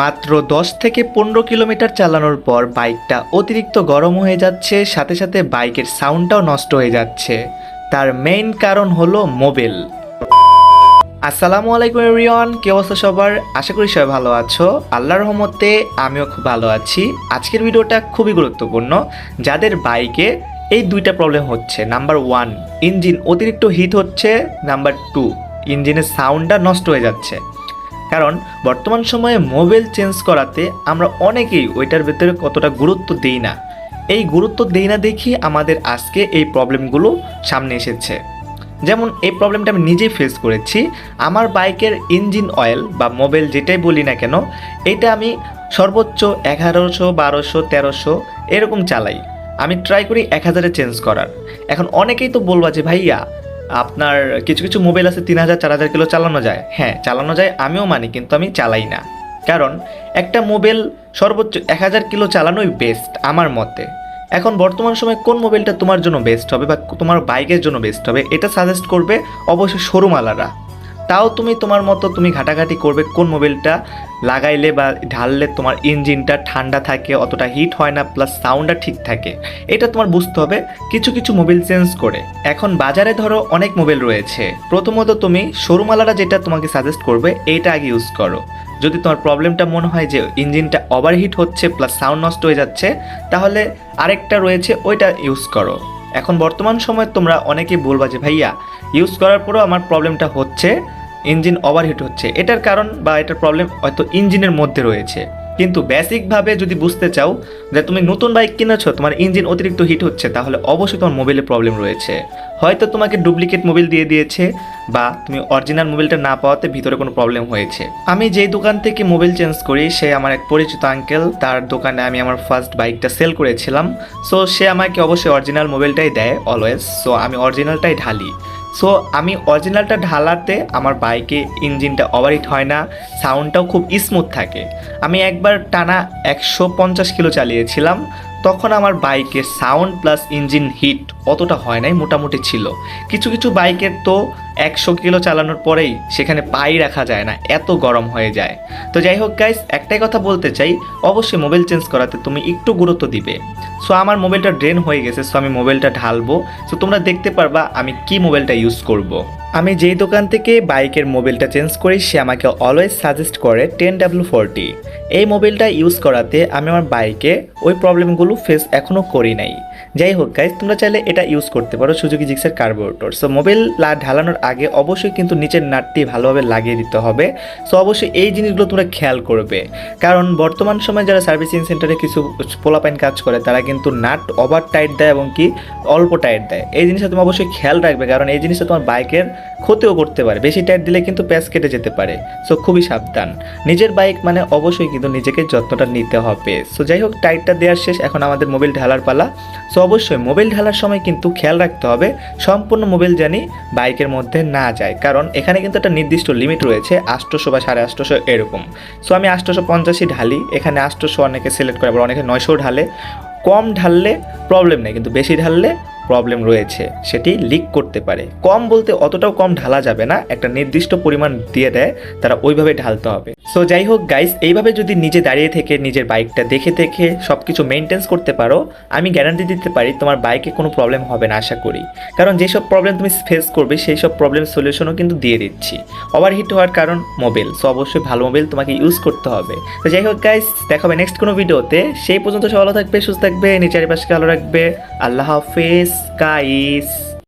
মাত্র দশ থেকে পনেরো কিলোমিটার চালানোর পর বাইকটা অতিরিক্ত গরম হয়ে যাচ্ছে, সাথে সাথে বাইকের সাউন্ডটাও নষ্ট হয়ে যাচ্ছে। তার মেইন কারণ হলো মোবিল। আসসালামু আলাইকুম এভরিওয়ান কি অবস্থা সবার? আশা করি সবাই ভালো আছো। আল্লাহর রহমতে আমিও খুব ভালো আছি। আজকের ভিডিওটা খুবই গুরুত্বপূর্ণ। যাদের বাইকে এই দুইটা প্রবলেম হচ্ছে নাম্বার ওয়ান ইঞ্জিন অতিরিক্ত হিট হচ্ছে নাম্বার টু ইঞ্জিনের সাউন্ডটা নষ্ট হয়ে যাচ্ছে। কারণ বর্তমান সময়ে মোবাইল চেঞ্জ করাতে আমরা অনেকেই ওইটার ভেতরে কতটা গুরুত্ব দিই না। এই গুরুত্ব দেই না দেখি আমাদের আজকে এই প্রবলেমগুলো সামনে এসেছে। যেমন এই প্রবলেমটা আমি নিজেই ফেস করেছি। আমার বাইকের ইঞ্জিন অয়েল বা মোবাইল যেটাই বলি না কেন এটা আমি সর্বোচ্চ এগারোশো, বারোশো, তেরোশো এরকম চালাই। আমি ট্রাই করি এক হাজারে চেঞ্জ করার। এখন অনেকেই তো বলবা যে, ভাইয়া আপনার কিছু কিছু মোবাইল আছে তিন হাজার, চার হাজার কিলো চালানো যায়। হ্যাঁ চালানো যায়, আমিও মানি, কিন্তু আমি চালাই না। কারণ একটা মোবাইল সর্বোচ্চ এক হাজার কিলো চালানোই বেস্ট আমার মতে। এখন বর্তমান সময়ে কোন মোবাইলটা তোমার জন্য বেস্ট হবে বা তোমার বাইকের জন্য বেস্ট হবে, এটা সাজেস্ট করবে অবশ্যই শোরুমওয়ালারা তাও তুমি তোমার মতো তুমি ঘাটাঘাটি করবে কোন মোবাইলটা লাগাইলে বা ঢাললে তোমার ইঞ্জিনটা ঠান্ডা থাকে, অতটা হিট হয় না প্লাস সাউন্ডটা ঠিক থাকে। এটা তোমার বুঝতে হবে, কিছু কিছু মোবাইল চেঞ্জ করে। এখন বাজারে ধরো অনেক মোবাইল রয়েছে। প্রথমত তুমি শোরুমওয়ালারা যেটা তোমাকে সাজেস্ট করবে এটা আগে ইউজ করো। যদি তোমার প্রবলেমটা মনে হয় যে ইঞ্জিনটা ওভারহিট হচ্ছে প্লাস সাউন্ড নষ্ট হয়ে যাচ্ছে, তাহলে আরেকটা রয়েছে, ওইটা ইউজ করো। এখন বর্তমান সময়ে তোমরা অনেকেই বলবা যে, ভাইয়া ইউজ করার পরেও আমার প্রবলেমটা হচ্ছে। ইঞ্জিন ওভারহিট হচ্ছে। এটার কারণ বা এটার প্রবলেম হয়তো ইঞ্জিনের মধ্যে রয়েছে। কিন্তু বেসিকভাবে যদি বুঝতে চাও যে তুমি নতুন বাইক কিনেছো, তোমার ইঞ্জিন অতিরিক্ত হিট হচ্ছে, তাহলে অবশ্যই তোমার মোবাইলে প্রবলেম রয়েছে। হয়তো তোমাকে ডুপ্লিকেট মোবাইল দিয়ে দিয়েছে বা তুমি অরিজিনাল মোবাইলটা না পাওয়াতে ভিতরে কোনো প্রবলেম হয়েছে। আমি যেই দোকান থেকে মোবাইল চেঞ্জ করি, সে আমার এক পরিচিত আঙ্কেল তার দোকানে আমি আমার ফার্স্ট বাইকটা সেল করেছিলাম। সো সে আমাকে অবশ্যই অরিজিনাল মোবাইলটাই দেয় অলওয়েজ সো আমি অরিজিনালটাই ঢালি। সো আমি অরিজিনালটা ঢালাতে আমার বাইকে ইঞ্জিনটা ওভারহিট হয় না সাউন্ডটাও খুব স্মুথ থাকে। আমি একবার টানা একশো পঞ্চাশ কিলো চালিয়েছিলাম, তখন আমার বাইকে সাউন্ড প্লাস ইঞ্জিন হিট অতটা হয় নাই, মোটামুটি ছিল। কিছু কিছু বাইকের তো একশো কিলো চালানোর পরেই সেখানে পাই রাখা যায় না, এত গরম হয়ে যায়। তো যাই হোক গাইস একটাই কথা বলতে চাই, অবশ্যই মোবাইল চেঞ্জ করাতে তুমি একটু গুরুত্ব দিবে। সো আমার মোবাইলটা ড্রেন হয়ে গেছে সো আমি মোবাইলটা ঢালবো। সো তোমরা দেখতে পারবা আমি কি মোবাইলটা ইউজ করব। আমি যেই দোকান থেকে বাইকের মোবাইলটা চেঞ্জ করি, সে আমাকে অলওয়েজ সাজেস্ট করে টেন ডাব্লু ফোরটি এই মোবাইলটা ইউজ করাতে আমি আমার বাইকে ওই প্রবলেমগুলো ফেস এখনও করি নাই। যাই হোক গাইজ তোমরা চাইলে এটা ইউজ করতে পারো সুজুকি জিক্সের কার্বোরেটর সো মোবাইল ঢালানোর আগে অবশ্যই কিন্তু নিচের নাটটি ভালোভাবে লাগিয়ে দিতে হবে। সো অবশ্যই এই জিনিসগুলো তোমরা খেয়াল করবে। কারণ বর্তমান সময়ে যারা সার্ভিসিং সেন্টারে কিছু পোলাপাইন কাজ করে, তারা কিন্তু নাট ওভার টাইট দেয় এবং কি অল্প টাইট দেয়। এই জিনিসটা তুমি অবশ্যই খেয়াল রাখবে, কারণ এই জিনিসটা তোমার বাইকের ক্ষতিও করতে পারে। বেশি টাইট দিলে কিন্তু প্যাচ কেটে যেতে পারে। সো খুবই সাবধান। নিজের বাইক মানে অবশ্যই কিন্তু নিজেকে যত্নটা নিতে হবে। সো যাই হোক, টাইটটা দেওয়ার শেষ। এখন আমাদের মোবাইল ঢালার পালা। সো অবশ্যই মোবাইল ঢালার সময় কিন্তু খেয়াল রাখতে হবে। সম্পূর্ণ মোবাইল জানি বাইকের মধ্যে না যায়, কারণ এখানে কিন্তু একটা নির্দিষ্ট লিমিট রয়েছে আষ্টশো বা সাড়ে আষ্টশো এরকম। সো আমি আষ্টশো পঞ্চাশই ঢালি, এখানে আষ্টশো অনেকে সিলেক্ট করে, আবার অনেকে নয়শো ঢালে। কম ঢাললে প্রবলেম নেই, কিন্তু বেশি ঢাললে প্রবলেম রয়েছে, সেটি লিক করতে পারে। কম বলতে অতটাও কম ঢালা যাবে না, একটা নির্দিষ্ট পরিমাণ দিয়ে দেয়, তারা ওইভাবে ঢালতে হবে। সো যাই হোক গাইস এইভাবে যদি নিজে দাঁড়িয়ে থেকে নিজের বাইকটা দেখে দেখে সব কিছু মেনটেন্স করতে পারো, আমি গ্যারান্টি দিতে পারি তোমার বাইকে কোনো প্রবলেম হবে না, আশা করি। কারণ যেসব প্রবলেম তুমি ফেস করবে সেই সব প্রবলেম সলিউশনও কিন্তু দিয়ে দিচ্ছি। ওভারহিট হওয়ার কারণ মোবাইল সো অবশ্যই ভালো মোবাইল তোমাকে ইউজ করতে হবে। তো যাই হোক গাইস দেখা হবে নেক্সট কোনো ভিডিওতে সেই পর্যন্ত সব ভালো থাকবে, সুস্থ থাকবে, নিজের চারিপাশকে ভালো রাখবে। আল্লাহ হাফেজ। গাইস